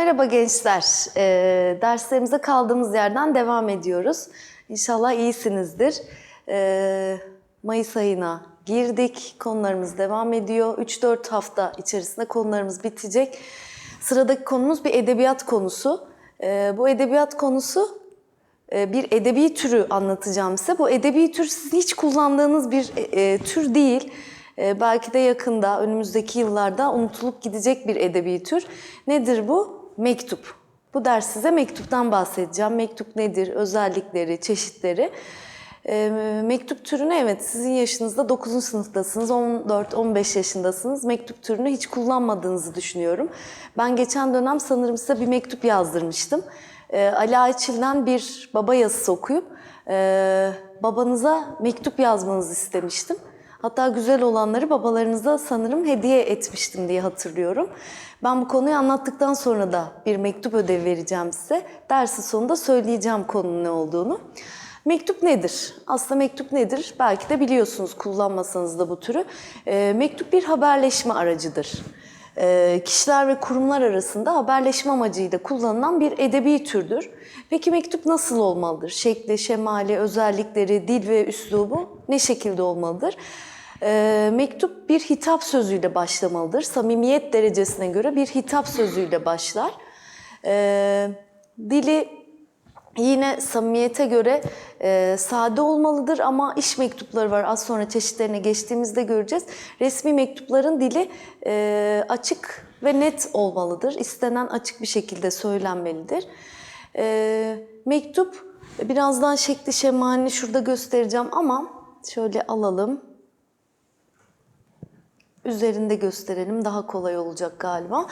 Merhaba gençler. Ee, derslerimize kaldığımız yerden devam ediyoruz. İnşallah iyisinizdir. Ee, Mayıs ayına girdik. Konularımız devam ediyor. 3-4 hafta içerisinde konularımız bitecek. Sıradaki konumuz bir edebiyat konusu. Ee, bu edebiyat konusu e, bir edebi türü anlatacağım size. Bu edebi tür sizin hiç kullandığınız bir e, e, tür değil. E, belki de yakında, önümüzdeki yıllarda unutulup gidecek bir edebi tür. Nedir bu? Mektup. Bu ders size mektuptan bahsedeceğim. Mektup nedir? Özellikleri, çeşitleri. E, mektup türünü evet sizin yaşınızda 9. sınıftasınız, 14-15 yaşındasınız. Mektup türünü hiç kullanmadığınızı düşünüyorum. Ben geçen dönem sanırım size bir mektup yazdırmıştım. E, Ali Ayçil'den bir baba yazısı okuyup e, babanıza mektup yazmanızı istemiştim. Hatta güzel olanları babalarınıza sanırım hediye etmiştim diye hatırlıyorum. Ben bu konuyu anlattıktan sonra da bir mektup ödevi vereceğim size. Dersin sonunda söyleyeceğim konunun ne olduğunu. Mektup nedir? Aslında mektup nedir? Belki de biliyorsunuz kullanmasanız da bu türü. E, mektup bir haberleşme aracıdır. E, kişiler ve kurumlar arasında haberleşme amacıyla kullanılan bir edebi türdür. Peki mektup nasıl olmalıdır? Şekli, şemali, özellikleri, dil ve üslubu ne şekilde olmalıdır? E, mektup bir hitap sözüyle başlamalıdır. Samimiyet derecesine göre bir hitap sözüyle başlar. E, dili Yine samimiyete göre e, sade olmalıdır ama iş mektupları var. Az sonra çeşitlerine geçtiğimizde göreceğiz. Resmi mektupların dili e, açık ve net olmalıdır. İstenen açık bir şekilde söylenmelidir. E, mektup birazdan şekli şemalini şurada göstereceğim ama şöyle alalım. Üzerinde gösterelim daha kolay olacak galiba.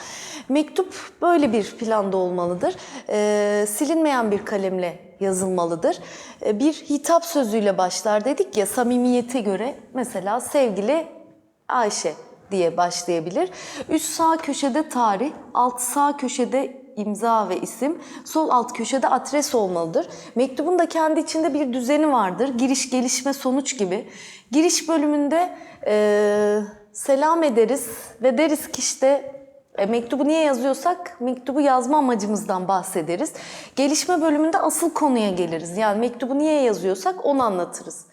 Mektup böyle bir planda olmalıdır. Ee, silinmeyen bir kalemle yazılmalıdır. Ee, bir hitap sözüyle başlar dedik ya samimiyete göre mesela sevgili Ayşe diye başlayabilir. Üst sağ köşede tarih, alt sağ köşede imza ve isim, sol alt köşede adres olmalıdır. Mektubun da kendi içinde bir düzeni vardır. Giriş, gelişme, sonuç gibi. Giriş bölümünde eee selam ederiz ve deriz ki işte e, mektubu niye yazıyorsak mektubu yazma amacımızdan bahsederiz. Gelişme bölümünde asıl konuya geliriz. Yani mektubu niye yazıyorsak onu anlatırız.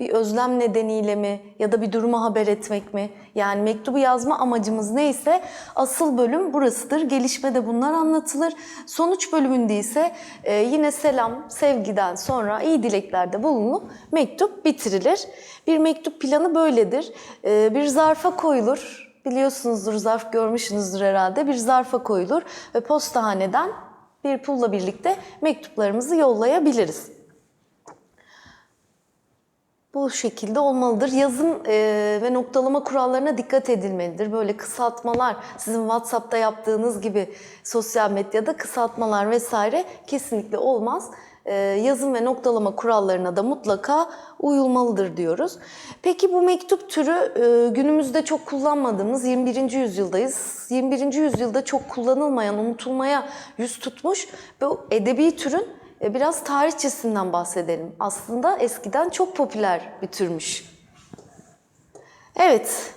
Bir özlem nedeniyle mi ya da bir duruma haber etmek mi? Yani mektubu yazma amacımız neyse asıl bölüm burasıdır. Gelişmede bunlar anlatılır. Sonuç bölümünde ise e, yine selam, sevgiden sonra iyi dileklerde bulunup mektup bitirilir. Bir mektup planı böyledir. E, bir zarfa koyulur. Biliyorsunuzdur, zarf görmüşsünüzdür herhalde. Bir zarfa koyulur ve postahaneden bir pulla birlikte mektuplarımızı yollayabiliriz. Bu şekilde olmalıdır. Yazım e, ve noktalama kurallarına dikkat edilmelidir. Böyle kısaltmalar, sizin WhatsApp'ta yaptığınız gibi sosyal medyada kısaltmalar vesaire kesinlikle olmaz. E, yazım ve noktalama kurallarına da mutlaka uyulmalıdır diyoruz. Peki bu mektup türü e, günümüzde çok kullanmadığımız 21. yüzyıldayız. 21. yüzyılda çok kullanılmayan, unutulmaya yüz tutmuş bu edebi türün biraz tarihçesinden bahsedelim. Aslında eskiden çok popüler bir türmüş. Evet,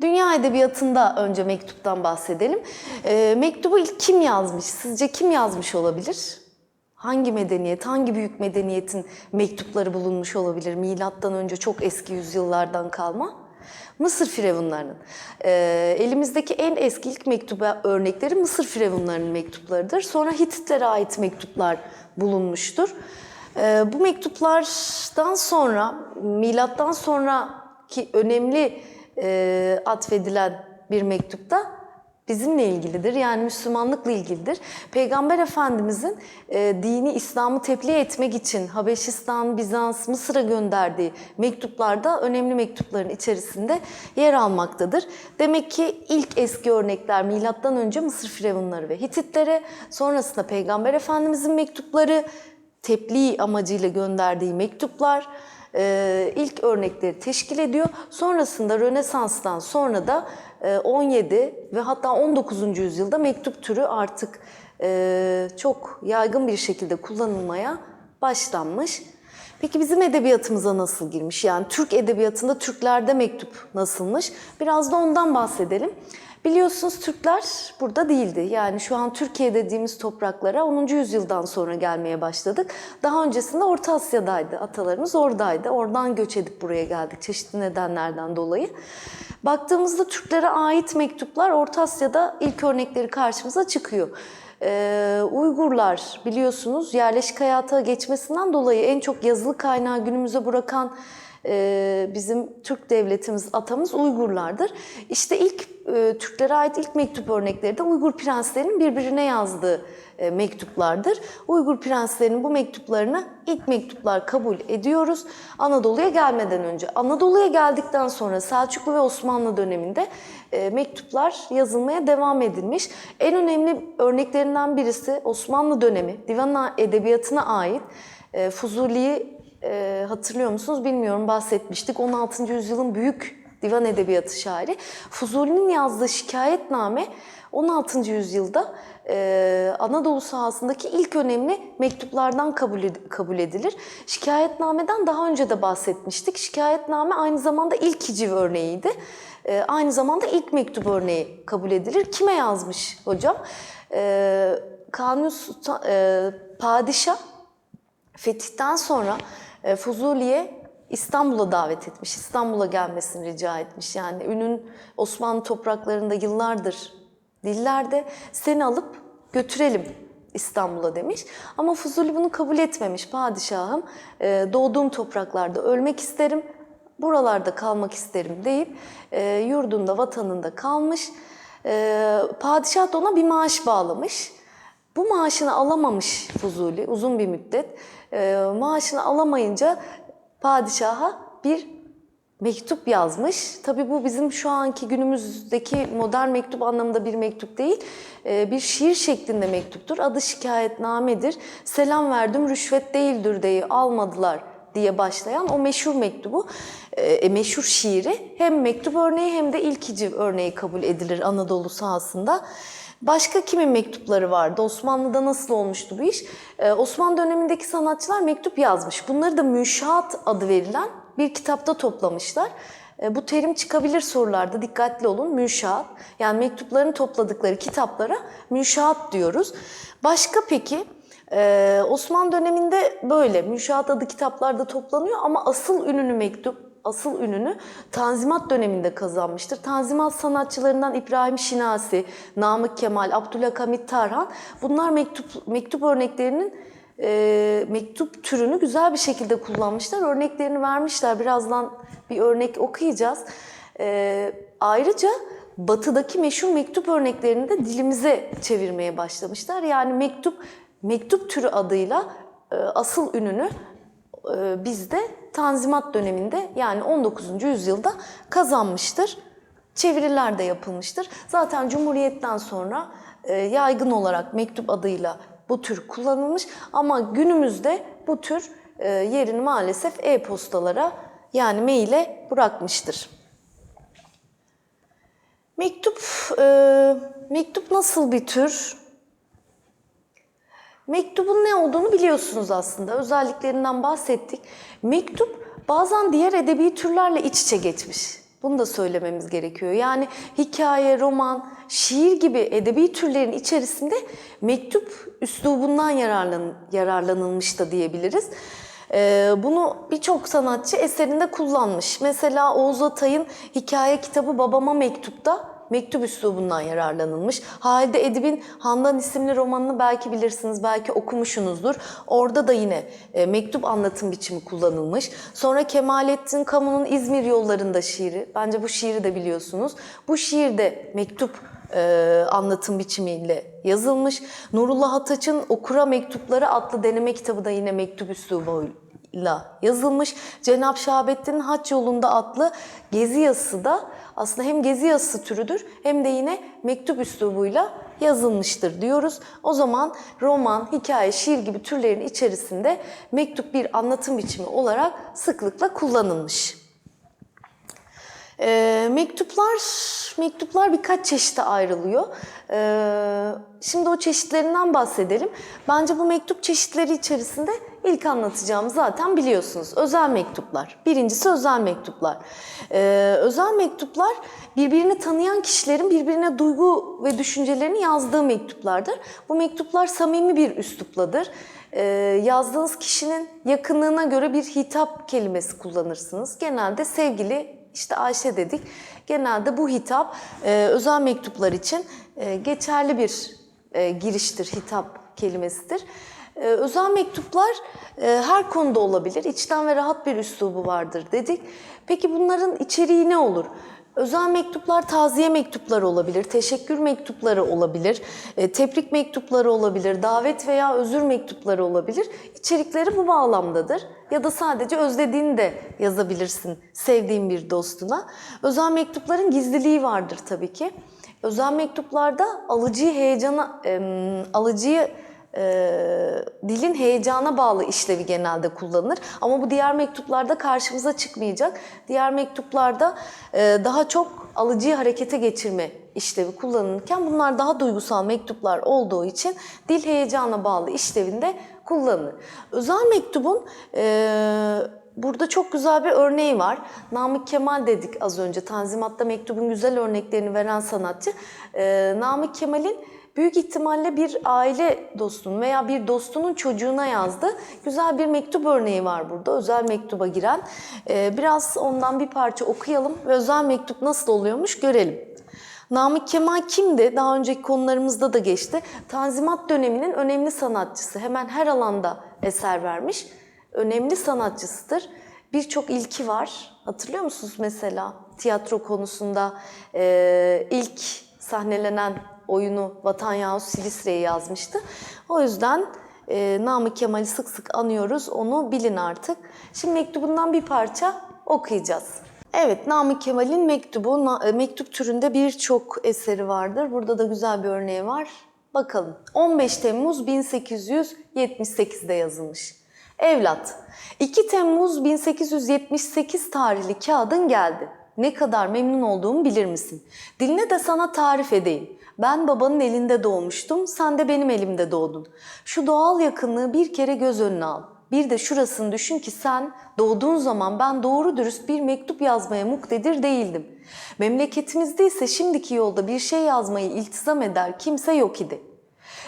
dünya edebiyatında önce mektuptan bahsedelim. E, mektubu ilk kim yazmış? Sizce kim yazmış olabilir? Hangi medeniyet, hangi büyük medeniyetin mektupları bulunmuş olabilir? Milattan önce çok eski yüzyıllardan kalma. Mısır firavunlarının. E, elimizdeki en eski ilk mektuba örnekleri Mısır firavunlarının mektuplarıdır. Sonra Hititlere ait mektuplar bulunmuştur. E, bu mektuplardan sonra, milattan sonraki önemli e, atfedilen bir mektupta bizimle ilgilidir. Yani Müslümanlıkla ilgilidir. Peygamber Efendimizin e, dini İslam'ı tebliğ etmek için Habeşistan, Bizans, Mısır'a gönderdiği mektuplarda önemli mektupların içerisinde yer almaktadır. Demek ki ilk eski örnekler milattan önce Mısır firavunları ve Hititlere, sonrasında Peygamber Efendimizin mektupları, tebliğ amacıyla gönderdiği mektuplar, e, ilk örnekleri teşkil ediyor. Sonrasında Rönesans'tan sonra da e, 17 ve hatta 19. yüzyılda mektup türü artık e, çok yaygın bir şekilde kullanılmaya başlanmış. Peki bizim edebiyatımıza nasıl girmiş? Yani Türk edebiyatında Türklerde mektup nasılmış? Biraz da ondan bahsedelim. Biliyorsunuz Türkler burada değildi. Yani şu an Türkiye dediğimiz topraklara 10. yüzyıldan sonra gelmeye başladık. Daha öncesinde Orta Asya'daydı. Atalarımız oradaydı. Oradan göç edip buraya geldik çeşitli nedenlerden dolayı. Baktığımızda Türklere ait mektuplar Orta Asya'da ilk örnekleri karşımıza çıkıyor. Ee, Uygurlar biliyorsunuz yerleşik hayata geçmesinden dolayı en çok yazılı kaynağı günümüze bırakan e, bizim Türk devletimiz, atamız Uygurlardır. İşte ilk e, Türklere ait ilk mektup örnekleri de Uygur prenslerinin birbirine yazdığı e, mektuplardır. Uygur prenslerinin bu mektuplarını ilk mektuplar kabul ediyoruz Anadolu'ya gelmeden önce. Anadolu'ya geldikten sonra Selçuklu ve Osmanlı döneminde e, mektuplar yazılmaya devam edilmiş. En önemli örneklerinden birisi Osmanlı dönemi, divan edebiyatına ait e, Fuzuli'yi e, hatırlıyor musunuz bilmiyorum bahsetmiştik. 16. yüzyılın büyük divan edebiyatı şairi. Fuzuli'nin yazdığı şikayetname 16. yüzyılda e, Anadolu sahasındaki ilk önemli mektuplardan kabul, ed- kabul edilir. Şikayetnameden daha önce de bahsetmiştik. Şikayetname aynı zamanda ilk hiciv örneğiydi. E, aynı zamanda ilk mektup örneği kabul edilir. Kime yazmış hocam? E, Kanuni Sultan, e, Padişah Fetihten sonra Fuzuli'ye İstanbul'a davet etmiş. İstanbul'a gelmesini rica etmiş. Yani ünün Osmanlı topraklarında yıllardır dillerde seni alıp götürelim İstanbul'a demiş. Ama Fuzuli bunu kabul etmemiş. Padişahım e, doğduğum topraklarda ölmek isterim, buralarda kalmak isterim deyip e, yurdunda, vatanında kalmış. E, padişah da ona bir maaş bağlamış. Bu maaşını alamamış Fuzuli uzun bir müddet. Ee, maaşını alamayınca padişaha bir mektup yazmış. Tabii bu bizim şu anki günümüzdeki modern mektup anlamında bir mektup değil. Ee, bir şiir şeklinde mektuptur. Adı şikayetnamedir. Selam verdim rüşvet değildir diye almadılar diye başlayan o meşhur mektubu, e, meşhur şiiri hem mektup örneği hem de ilk hiciv örneği kabul edilir Anadolu sahasında. Başka kimin mektupları vardı? Osmanlı'da nasıl olmuştu bu iş? Ee, Osmanlı dönemindeki sanatçılar mektup yazmış. Bunları da müşahat adı verilen bir kitapta toplamışlar. Ee, bu terim çıkabilir sorularda dikkatli olun. Müşahat yani mektuplarını topladıkları kitaplara müşahat diyoruz. Başka peki ee, Osmanlı döneminde böyle müşahat adı kitaplarda toplanıyor ama asıl ününü mektup asıl ününü Tanzimat döneminde kazanmıştır. Tanzimat sanatçılarından İbrahim Şinasi, Namık Kemal, Abdülhamit Tarhan bunlar mektup mektup örneklerinin e, mektup türünü güzel bir şekilde kullanmışlar. Örneklerini vermişler. Birazdan bir örnek okuyacağız. E, ayrıca batıdaki meşhur mektup örneklerini de dilimize çevirmeye başlamışlar. Yani mektup mektup türü adıyla e, asıl ününü e, bizde Tanzimat döneminde yani 19. yüzyılda kazanmıştır. Çeviriler de yapılmıştır. Zaten Cumhuriyet'ten sonra e, yaygın olarak mektup adıyla bu tür kullanılmış ama günümüzde bu tür e, yerini maalesef e-postalara yani maile bırakmıştır. Mektup, e, mektup nasıl bir tür? Mektubun ne olduğunu biliyorsunuz aslında. Özelliklerinden bahsettik. Mektup bazen diğer edebi türlerle iç içe geçmiş. Bunu da söylememiz gerekiyor. Yani hikaye, roman, şiir gibi edebi türlerin içerisinde mektup üslubundan yararlan, yararlanılmış da diyebiliriz. Ee, bunu birçok sanatçı eserinde kullanmış. Mesela Oğuz Atay'ın hikaye kitabı Babama Mektup'ta mektup üslubundan yararlanılmış. Halide Edip'in Handan isimli romanını belki bilirsiniz, belki okumuşsunuzdur. Orada da yine e, mektup anlatım biçimi kullanılmış. Sonra Kemalettin Kamu'nun İzmir Yollarında şiiri, bence bu şiiri de biliyorsunuz. Bu şiirde mektup e, anlatım biçimiyle yazılmış. Nurullah Ataç'ın Okura Mektupları adlı deneme kitabı da yine mektup üslubuyla yazılmış. Cenab-ı Şahabettin'in Haç Yolunda adlı gezi yazısı da aslında hem gezi yazısı türüdür hem de yine mektup üslubuyla yazılmıştır diyoruz. O zaman roman, hikaye, şiir gibi türlerin içerisinde mektup bir anlatım biçimi olarak sıklıkla kullanılmış. E, mektuplar mektuplar birkaç çeşite ayrılıyor. E, şimdi o çeşitlerinden bahsedelim. Bence bu mektup çeşitleri içerisinde İlk anlatacağım zaten biliyorsunuz. Özel mektuplar. Birincisi özel mektuplar. Ee, özel mektuplar birbirini tanıyan kişilerin birbirine duygu ve düşüncelerini yazdığı mektuplardır. Bu mektuplar samimi bir üslupladır. Ee, yazdığınız kişinin yakınlığına göre bir hitap kelimesi kullanırsınız. Genelde sevgili işte Ayşe dedik. Genelde bu hitap e, özel mektuplar için e, geçerli bir e, giriştir, hitap kelimesidir. E, özel mektuplar e, her konuda olabilir. İçten ve rahat bir üslubu vardır dedik. Peki bunların içeriği ne olur? Özel mektuplar taziye mektupları olabilir, teşekkür mektupları olabilir, e, tebrik mektupları olabilir, davet veya özür mektupları olabilir. İçerikleri bu bağlamdadır. Ya da sadece özlediğini de yazabilirsin sevdiğin bir dostuna. Özel mektupların gizliliği vardır tabii ki. Özel mektuplarda alıcıyı heyecana, alıcıyı dilin heyecana bağlı işlevi genelde kullanılır. Ama bu diğer mektuplarda karşımıza çıkmayacak. Diğer mektuplarda e, daha çok alıcıyı harekete geçirme işlevi kullanılırken bunlar daha duygusal mektuplar olduğu için dil heyecana bağlı işlevinde kullanılır. Özel mektubun e, Burada çok güzel bir örneği var. Namık Kemal dedik az önce. Tanzimat'ta mektubun güzel örneklerini veren sanatçı. Ee, Namık Kemal'in büyük ihtimalle bir aile dostunun veya bir dostunun çocuğuna yazdı. Güzel bir mektup örneği var burada. Özel mektuba giren. Ee, biraz ondan bir parça okuyalım ve özel mektup nasıl oluyormuş görelim. Namık Kemal kimdi? Daha önceki konularımızda da geçti. Tanzimat döneminin önemli sanatçısı. Hemen her alanda eser vermiş önemli sanatçısıdır. Birçok ilki var. Hatırlıyor musunuz mesela tiyatro konusunda e, ilk sahnelenen oyunu Vatan Yahut Silisre'yi yazmıştı. O yüzden e, Namık Kemal'i sık sık anıyoruz. Onu bilin artık. Şimdi mektubundan bir parça okuyacağız. Evet, Namık Kemal'in mektubu, e, mektup türünde birçok eseri vardır. Burada da güzel bir örneği var. Bakalım. 15 Temmuz 1878'de yazılmış. Evlat, 2 Temmuz 1878 tarihli kağıdın geldi. Ne kadar memnun olduğumu bilir misin? Dinle de sana tarif edeyim. Ben babanın elinde doğmuştum, sen de benim elimde doğdun. Şu doğal yakınlığı bir kere göz önüne al. Bir de şurasını düşün ki sen doğduğun zaman ben doğru dürüst bir mektup yazmaya muktedir değildim. Memleketimizde ise şimdiki yolda bir şey yazmayı iltizam eder kimse yok idi.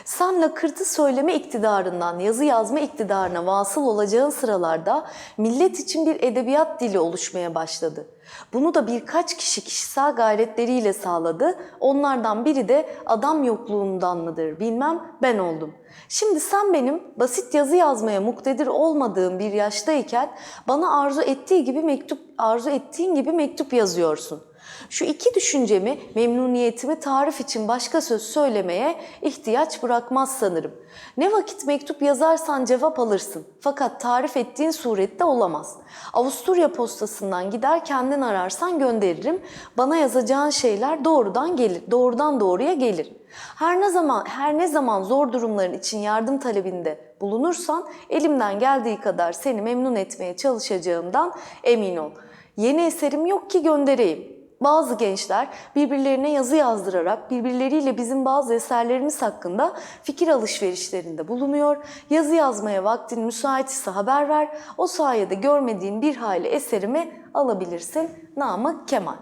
Sen lakırtı söyleme iktidarından yazı yazma iktidarına vasıl olacağın sıralarda millet için bir edebiyat dili oluşmaya başladı. Bunu da birkaç kişi kişisel gayretleriyle sağladı. Onlardan biri de adam yokluğundan mıdır bilmem ben oldum. Şimdi sen benim basit yazı yazmaya muktedir olmadığım bir yaştayken bana arzu ettiği gibi mektup arzu ettiğin gibi mektup yazıyorsun. Şu iki düşüncemi, memnuniyetimi tarif için başka söz söylemeye ihtiyaç bırakmaz sanırım. Ne vakit mektup yazarsan cevap alırsın. Fakat tarif ettiğin surette olamaz. Avusturya postasından gider kendin ararsan gönderirim. Bana yazacağın şeyler doğrudan gelir, doğrudan doğruya gelir. Her ne zaman her ne zaman zor durumların için yardım talebinde bulunursan elimden geldiği kadar seni memnun etmeye çalışacağımdan emin ol. Yeni eserim yok ki göndereyim. Bazı gençler birbirlerine yazı yazdırarak birbirleriyle bizim bazı eserlerimiz hakkında fikir alışverişlerinde bulunuyor. Yazı yazmaya vaktin müsait ise haber ver. O sayede görmediğin bir hayli eserimi alabilirsin. Namık Kemal.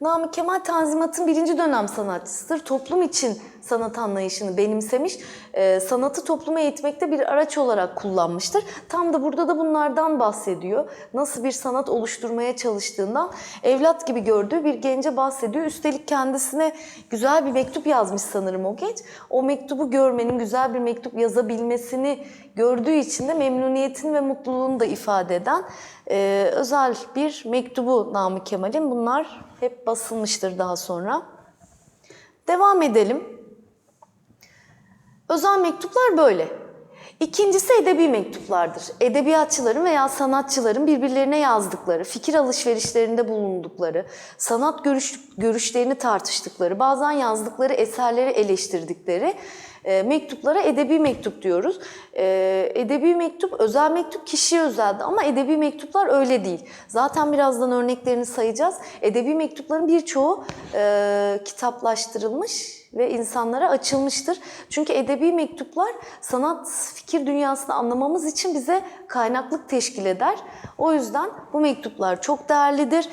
Namık Kemal Tanzimat'ın birinci dönem sanatçısıdır. Toplum için sanat anlayışını benimsemiş, e, sanatı topluma eğitmekte bir araç olarak kullanmıştır. Tam da burada da bunlardan bahsediyor. Nasıl bir sanat oluşturmaya çalıştığından evlat gibi gördüğü bir gence bahsediyor. Üstelik kendisine güzel bir mektup yazmış sanırım o genç. O mektubu görmenin, güzel bir mektup yazabilmesini gördüğü için de memnuniyetini ve mutluluğunu da ifade eden e, özel bir mektubu Namık Kemal'in. Bunlar hep basılmıştır daha sonra. Devam edelim. Özel mektuplar böyle. İkincisi edebi mektuplardır. Edebiyatçıların veya sanatçıların birbirlerine yazdıkları, fikir alışverişlerinde bulundukları, sanat görüş, görüşlerini tartıştıkları, bazen yazdıkları eserleri eleştirdikleri e, mektuplara edebi mektup diyoruz. E, edebi mektup, özel mektup kişiye özeldi ama edebi mektuplar öyle değil. Zaten birazdan örneklerini sayacağız. Edebi mektupların birçoğu e, kitaplaştırılmış ve insanlara açılmıştır. Çünkü edebi mektuplar sanat fikir dünyasını anlamamız için bize kaynaklık teşkil eder. O yüzden bu mektuplar çok değerlidir.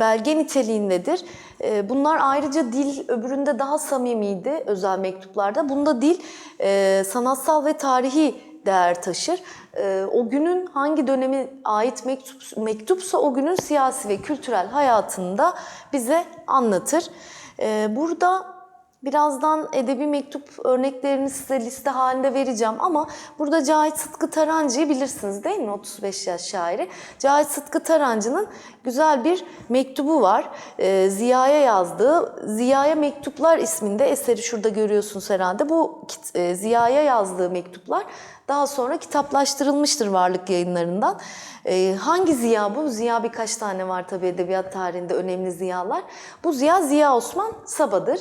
Belge niteliğindedir. E, bunlar ayrıca dil öbüründe daha samimiydi özel mektuplarda. Bunda dil e, sanatsal ve tarihi değer taşır. E, o günün hangi dönemi ait mektup, mektupsa o günün siyasi ve kültürel hayatında bize anlatır. E, burada Birazdan edebi mektup örneklerini size liste halinde vereceğim ama burada Cahit Sıtkı Tarancı'yı bilirsiniz değil mi? 35 yaş şairi. Cahit Sıtkı Tarancı'nın güzel bir mektubu var. Ee, Ziya'ya yazdığı Ziya'ya Mektuplar isminde eseri şurada görüyorsunuz herhalde. Bu e, Ziya'ya yazdığı mektuplar daha sonra kitaplaştırılmıştır varlık yayınlarından. Ee, hangi Ziya bu? Ziya birkaç tane var tabii edebiyat tarihinde önemli ziyalar. Bu Ziya Ziya Osman Saba'dır.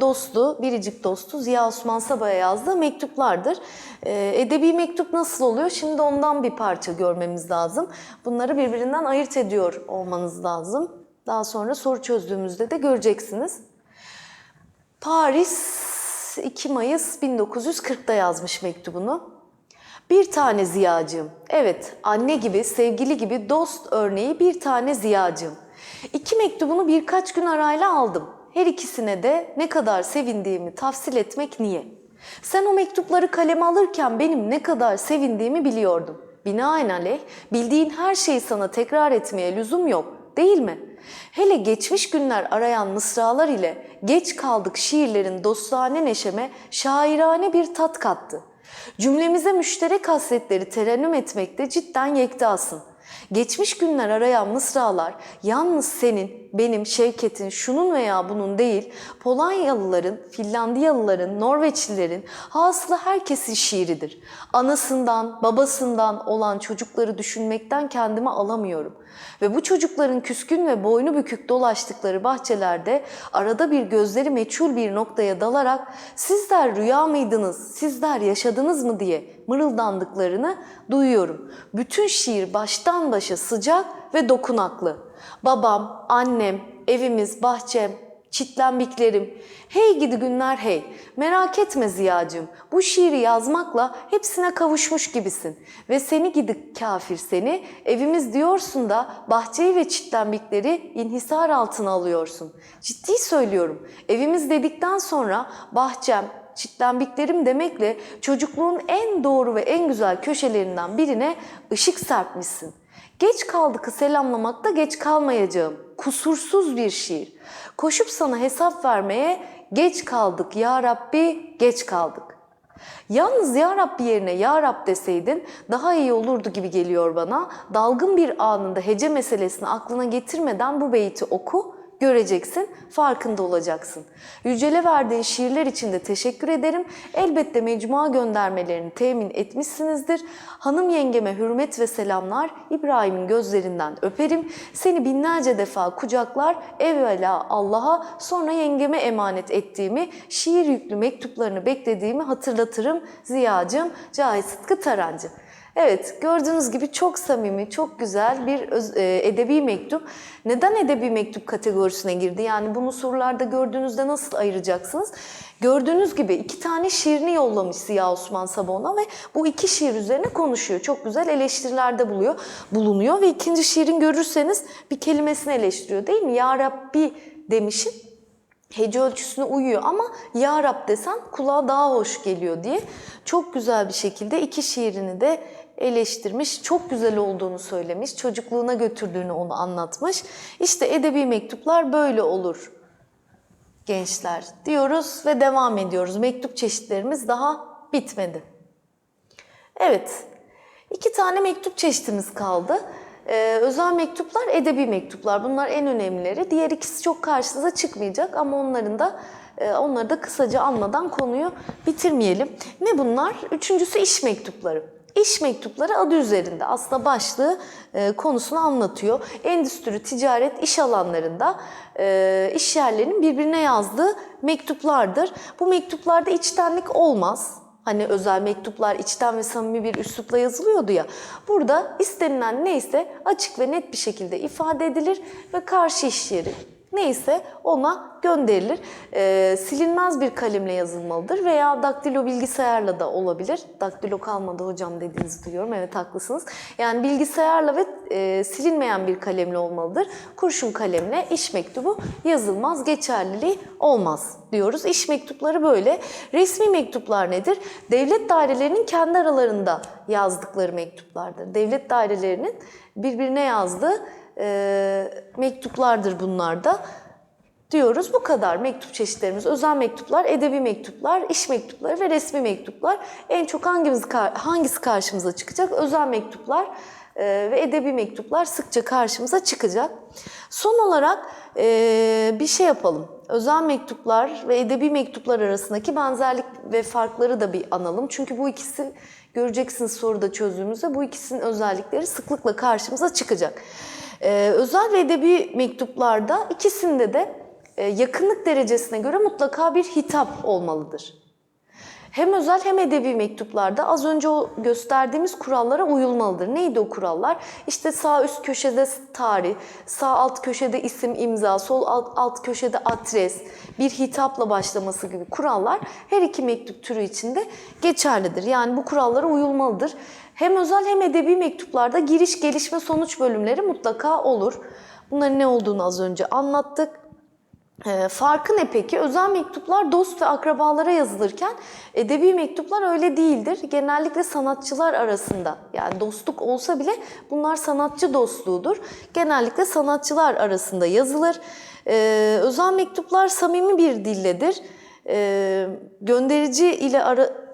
Dostu, biricik dostu Ziya Osman Saba'ya yazdığı mektuplardır. Ee, edebi mektup nasıl oluyor? Şimdi ondan bir parça görmemiz lazım. Bunları birbirinden ayırt ediyor olmanız lazım. Daha sonra soru çözdüğümüzde de göreceksiniz. Paris 2 Mayıs 1940'da yazmış mektubunu. Bir tane ziyacığım. Evet, anne gibi, sevgili gibi dost örneği bir tane ziyacığım. İki mektubunu birkaç gün arayla aldım. Her ikisine de ne kadar sevindiğimi tafsil etmek niye? Sen o mektupları kaleme alırken benim ne kadar sevindiğimi biliyordum. Binaenaleyh bildiğin her şeyi sana tekrar etmeye lüzum yok, değil mi? Hele geçmiş günler arayan mısralar ile geç kaldık şiirlerin dostane neşeme şairane bir tat kattı. Cümlemize müşterek hasretleri terennüm etmekte cidden yektasın. Geçmiş günler arayan mısralar yalnız senin, benim, Şevket'in, şunun veya bunun değil, Polonyalıların, Finlandiyalıların, Norveçlilerin, hasılı herkesin şiiridir. Anasından, babasından olan çocukları düşünmekten kendimi alamıyorum. Ve bu çocukların küskün ve boynu bükük dolaştıkları bahçelerde arada bir gözleri meçhul bir noktaya dalarak sizler rüya mıydınız, sizler yaşadınız mı diye mırıldandıklarını duyuyorum. Bütün şiir baştan başa sıcak ve dokunaklı. Babam, annem, evimiz, bahçem, çitlenbiklerim. Hey gidi günler hey. Merak etme Ziyacığım. Bu şiiri yazmakla hepsine kavuşmuş gibisin. Ve seni gidi kafir seni. Evimiz diyorsun da bahçeyi ve çitlenbikleri inhisar altına alıyorsun. Ciddi söylüyorum. Evimiz dedikten sonra bahçem, çitlenbiklerim demekle çocukluğun en doğru ve en güzel köşelerinden birine ışık serpmişsin. Geç kaldık'ı selamlamakta geç kalmayacağım. Kusursuz bir şiir. Koşup sana hesap vermeye geç kaldık ya Rabbi geç kaldık. Yalnız ya Rabbi yerine ya Rab deseydin daha iyi olurdu gibi geliyor bana. Dalgın bir anında hece meselesini aklına getirmeden bu beyti oku göreceksin, farkında olacaksın. Yücel'e verdiğin şiirler için de teşekkür ederim. Elbette mecmua göndermelerini temin etmişsinizdir. Hanım yengeme hürmet ve selamlar. İbrahim'in gözlerinden öperim. Seni binlerce defa kucaklar. Evvela Allah'a sonra yengeme emanet ettiğimi, şiir yüklü mektuplarını beklediğimi hatırlatırım. Ziyacım Cahit Sıtkı Tarancı. Evet, gördüğünüz gibi çok samimi, çok güzel bir öz- e, edebi mektup. Neden edebi mektup kategorisine girdi? Yani bunu sorularda gördüğünüzde nasıl ayıracaksınız? Gördüğünüz gibi iki tane şiirini yollamış Ziya Osman Sabon'a ve bu iki şiir üzerine konuşuyor. Çok güzel eleştirilerde buluyor, bulunuyor ve ikinci şiirin görürseniz bir kelimesini eleştiriyor değil mi? Ya Rabbi demişim, hece ölçüsüne uyuyor ama Ya Rab desen kulağa daha hoş geliyor diye çok güzel bir şekilde iki şiirini de eleştirmiş, çok güzel olduğunu söylemiş, çocukluğuna götürdüğünü onu anlatmış. İşte edebi mektuplar böyle olur gençler diyoruz ve devam ediyoruz. Mektup çeşitlerimiz daha bitmedi. Evet, iki tane mektup çeşitimiz kaldı. Ee, özel mektuplar, edebi mektuplar. Bunlar en önemlileri. Diğer ikisi çok karşınıza çıkmayacak ama onların da e, onları da kısaca anmadan konuyu bitirmeyelim. Ne bunlar? Üçüncüsü iş mektupları. İş mektupları adı üzerinde aslında başlığı e, konusunu anlatıyor. Endüstri, ticaret, iş alanlarında e, iş yerlerinin birbirine yazdığı mektuplardır. Bu mektuplarda içtenlik olmaz. Hani özel mektuplar içten ve samimi bir üslupla yazılıyordu ya. Burada istenilen neyse açık ve net bir şekilde ifade edilir ve karşı iş yeri neyse ona gönderilir. Ee, silinmez bir kalemle yazılmalıdır veya daktilo bilgisayarla da olabilir. Daktilo kalmadı hocam dediğinizi duyuyorum. Evet haklısınız. Yani bilgisayarla ve e, silinmeyen bir kalemle olmalıdır. Kurşun kalemle iş mektubu yazılmaz, geçerliliği olmaz diyoruz. İş mektupları böyle. Resmi mektuplar nedir? Devlet dairelerinin kendi aralarında yazdıkları mektuplardır. Devlet dairelerinin birbirine yazdığı e, mektuplardır bunlar da diyoruz. Bu kadar mektup çeşitlerimiz. Özel mektuplar, edebi mektuplar, iş mektupları ve resmi mektuplar. En çok hangimiz hangisi karşımıza çıkacak? Özel mektuplar e, ve edebi mektuplar sıkça karşımıza çıkacak. Son olarak e, bir şey yapalım. Özel mektuplar ve edebi mektuplar arasındaki benzerlik ve farkları da bir analım. Çünkü bu ikisi göreceksiniz soruda çözdüğümüzde bu ikisinin özellikleri sıklıkla karşımıza çıkacak. Ee, özel ve edebi mektuplarda ikisinde de e, yakınlık derecesine göre mutlaka bir hitap olmalıdır. Hem özel hem edebi mektuplarda az önce o gösterdiğimiz kurallara uyulmalıdır. Neydi o kurallar? İşte sağ üst köşede tarih, sağ alt köşede isim, imza, sol alt, alt köşede adres, bir hitapla başlaması gibi kurallar her iki mektup türü içinde geçerlidir. Yani bu kurallara uyulmalıdır. Hem özel hem edebi mektuplarda giriş, gelişme, sonuç bölümleri mutlaka olur. Bunların ne olduğunu az önce anlattık. E, farkı ne peki? Özel mektuplar dost ve akrabalara yazılırken edebi mektuplar öyle değildir. Genellikle sanatçılar arasında yani dostluk olsa bile bunlar sanatçı dostluğudur. Genellikle sanatçılar arasında yazılır. E, özel mektuplar samimi bir dilledir. E, gönderici ile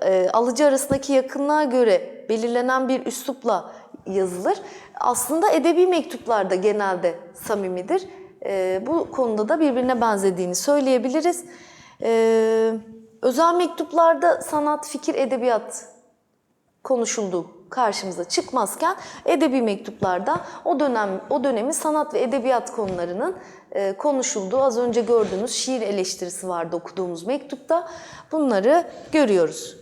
e, alıcı arasındaki yakınlığa göre belirlenen bir üslupla yazılır. Aslında edebi mektuplar da genelde samimidir. E, bu konuda da birbirine benzediğini söyleyebiliriz. E, özel mektuplarda sanat, fikir, edebiyat konuşulduğu karşımıza çıkmazken edebi mektuplarda o dönem o dönemin sanat ve edebiyat konularının e, konuşulduğu az önce gördüğünüz şiir eleştirisi vardı okuduğumuz mektupta. Bunları görüyoruz.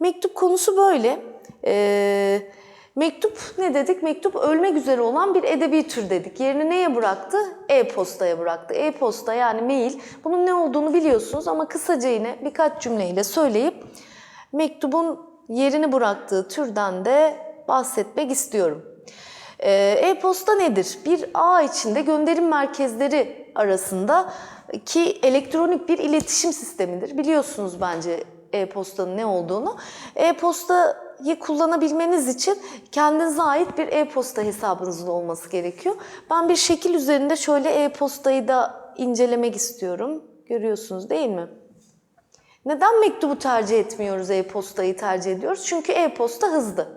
Mektup konusu böyle. Eee Mektup ne dedik? Mektup ölmek üzere olan bir edebi tür dedik. Yerini neye bıraktı? E-postaya bıraktı. E-posta yani mail. Bunun ne olduğunu biliyorsunuz ama kısaca yine birkaç cümleyle söyleyip mektubun yerini bıraktığı türden de bahsetmek istiyorum. Ee, E-posta nedir? Bir ağ içinde gönderim merkezleri arasında ki elektronik bir iletişim sistemidir. Biliyorsunuz bence e-postanın ne olduğunu. E-postayı kullanabilmeniz için kendinize ait bir e-posta hesabınızın olması gerekiyor. Ben bir şekil üzerinde şöyle e-postayı da incelemek istiyorum. Görüyorsunuz değil mi? Neden mektubu tercih etmiyoruz, e-postayı tercih ediyoruz? Çünkü e-posta hızlı.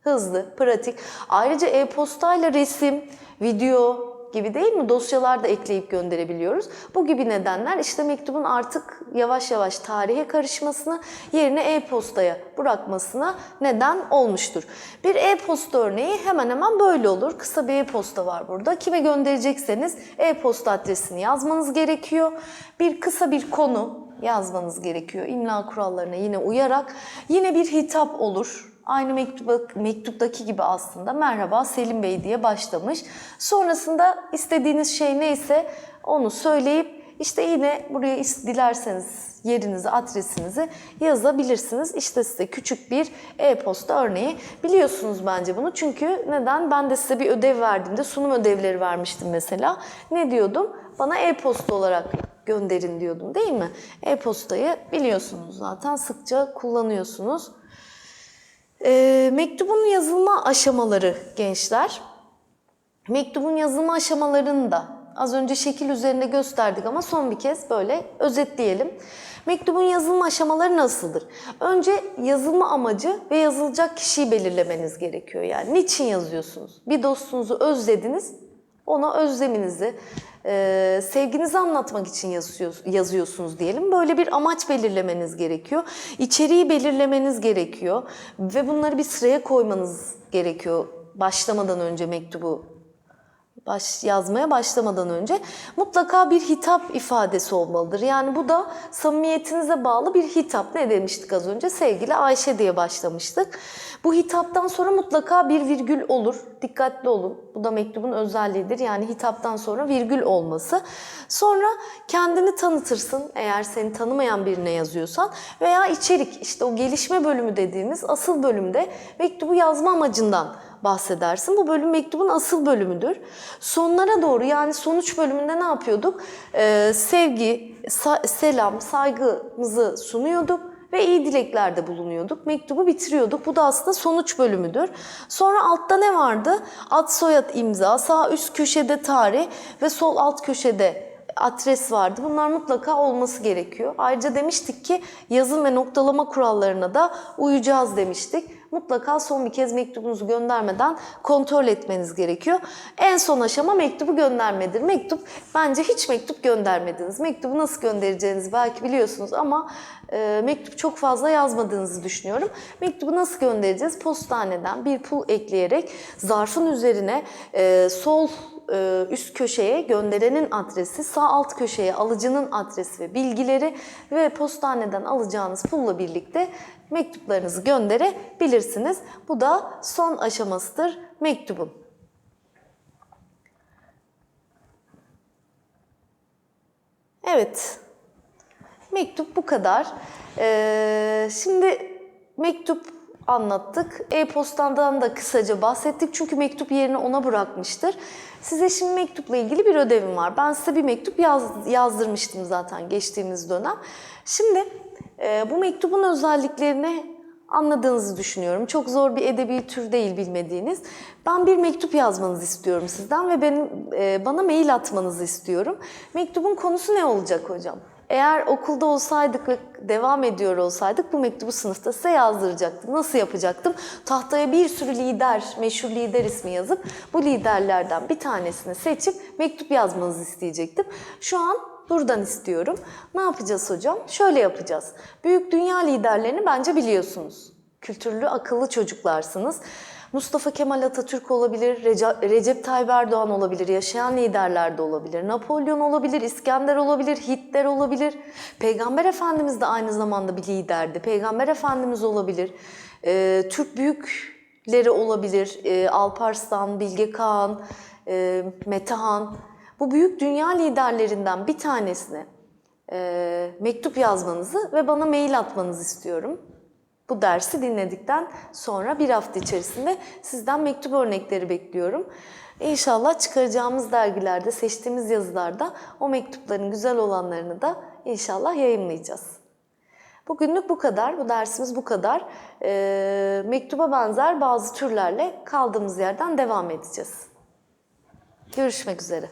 Hızlı, pratik. Ayrıca e-postayla resim, video, gibi değil mi? Dosyalar da ekleyip gönderebiliyoruz. Bu gibi nedenler işte mektubun artık yavaş yavaş tarihe karışmasına yerine e-postaya bırakmasına neden olmuştur. Bir e-posta örneği hemen hemen böyle olur. Kısa bir e-posta var burada. Kime gönderecekseniz e-posta adresini yazmanız gerekiyor. Bir kısa bir konu yazmanız gerekiyor. İmla kurallarına yine uyarak. Yine bir hitap olur. Aynı mektuba, mektuptaki gibi aslında merhaba Selim Bey diye başlamış. Sonrasında istediğiniz şey neyse onu söyleyip işte yine buraya dilerseniz yerinizi, adresinizi yazabilirsiniz. İşte size küçük bir e-posta örneği. Biliyorsunuz bence bunu çünkü neden? Ben de size bir ödev verdiğimde sunum ödevleri vermiştim mesela. Ne diyordum? Bana e-posta olarak gönderin diyordum değil mi? E-postayı biliyorsunuz zaten sıkça kullanıyorsunuz. E, mektubun yazılma aşamaları gençler. Mektubun yazılma aşamalarını da az önce şekil üzerinde gösterdik ama son bir kez böyle özetleyelim. Mektubun yazılma aşamaları nasıldır? Önce yazılma amacı ve yazılacak kişiyi belirlemeniz gerekiyor. Yani niçin yazıyorsunuz? Bir dostunuzu özlediniz, ona özleminizi, e, sevginizi anlatmak için yazıyorsunuz diyelim. Böyle bir amaç belirlemeniz gerekiyor. İçeriği belirlemeniz gerekiyor ve bunları bir sıraya koymanız gerekiyor başlamadan önce mektubu baş, yazmaya başlamadan önce mutlaka bir hitap ifadesi olmalıdır. Yani bu da samimiyetinize bağlı bir hitap. Ne demiştik az önce? Sevgili Ayşe diye başlamıştık. Bu hitaptan sonra mutlaka bir virgül olur. Dikkatli olun. Bu da mektubun özelliğidir. Yani hitaptan sonra virgül olması. Sonra kendini tanıtırsın eğer seni tanımayan birine yazıyorsan veya içerik işte o gelişme bölümü dediğimiz asıl bölümde mektubu yazma amacından bahsedersin. Bu bölüm mektubun asıl bölümüdür. Sonlara doğru yani sonuç bölümünde ne yapıyorduk? Ee, sevgi, sa- selam, saygımızı sunuyorduk ve iyi dileklerde bulunuyorduk. Mektubu bitiriyorduk. Bu da aslında sonuç bölümüdür. Sonra altta ne vardı? Ad soyad imza, sağ üst köşede tarih ve sol alt köşede adres vardı. Bunlar mutlaka olması gerekiyor. Ayrıca demiştik ki yazım ve noktalama kurallarına da uyacağız demiştik. Mutlaka son bir kez mektubunuzu göndermeden kontrol etmeniz gerekiyor. En son aşama mektubu göndermedir. Mektup, bence hiç mektup göndermediniz. Mektubu nasıl göndereceğinizi belki biliyorsunuz ama e, mektup çok fazla yazmadığınızı düşünüyorum. Mektubu nasıl göndereceğiz? Postaneden bir pul ekleyerek zarfın üzerine e, sol e, üst köşeye gönderenin adresi, sağ alt köşeye alıcının adresi ve bilgileri ve postaneden alacağınız pulla birlikte mektuplarınızı gönderebilirsiniz. Bu da son aşamasıdır mektubun. Evet, Mektup bu kadar. Ee, şimdi mektup anlattık. E-postandan da kısaca bahsettik. Çünkü mektup yerini ona bırakmıştır. Size şimdi mektupla ilgili bir ödevim var. Ben size bir mektup yaz, yazdırmıştım zaten geçtiğimiz dönem. Şimdi e, bu mektubun özelliklerini anladığınızı düşünüyorum. Çok zor bir edebi tür değil bilmediğiniz. Ben bir mektup yazmanızı istiyorum sizden ve benim e, bana mail atmanızı istiyorum. Mektubun konusu ne olacak hocam? Eğer okulda olsaydık ve devam ediyor olsaydık bu mektubu sınıfta size yazdıracaktım. Nasıl yapacaktım? Tahtaya bir sürü lider, meşhur lider ismi yazıp bu liderlerden bir tanesini seçip mektup yazmanızı isteyecektim. Şu an buradan istiyorum. Ne yapacağız hocam? Şöyle yapacağız. Büyük dünya liderlerini bence biliyorsunuz. Kültürlü, akıllı çocuklarsınız. Mustafa Kemal Atatürk olabilir, Recep Tayyip Erdoğan olabilir, yaşayan liderler de olabilir, Napolyon olabilir, İskender olabilir, Hitler olabilir. Peygamber Efendimiz de aynı zamanda bir liderdi. Peygamber Efendimiz olabilir, Ee, Türk büyükleri olabilir, Ee, Alparslan, Bilge Kağan, e, Metehan. Bu büyük dünya liderlerinden bir tanesine e, mektup yazmanızı ve bana mail atmanızı istiyorum. Bu dersi dinledikten sonra bir hafta içerisinde sizden mektup örnekleri bekliyorum. İnşallah çıkaracağımız dergilerde, seçtiğimiz yazılarda o mektupların güzel olanlarını da inşallah yayınlayacağız. Bugünlük bu kadar, bu dersimiz bu kadar. Ee, mektuba benzer bazı türlerle kaldığımız yerden devam edeceğiz. Görüşmek üzere.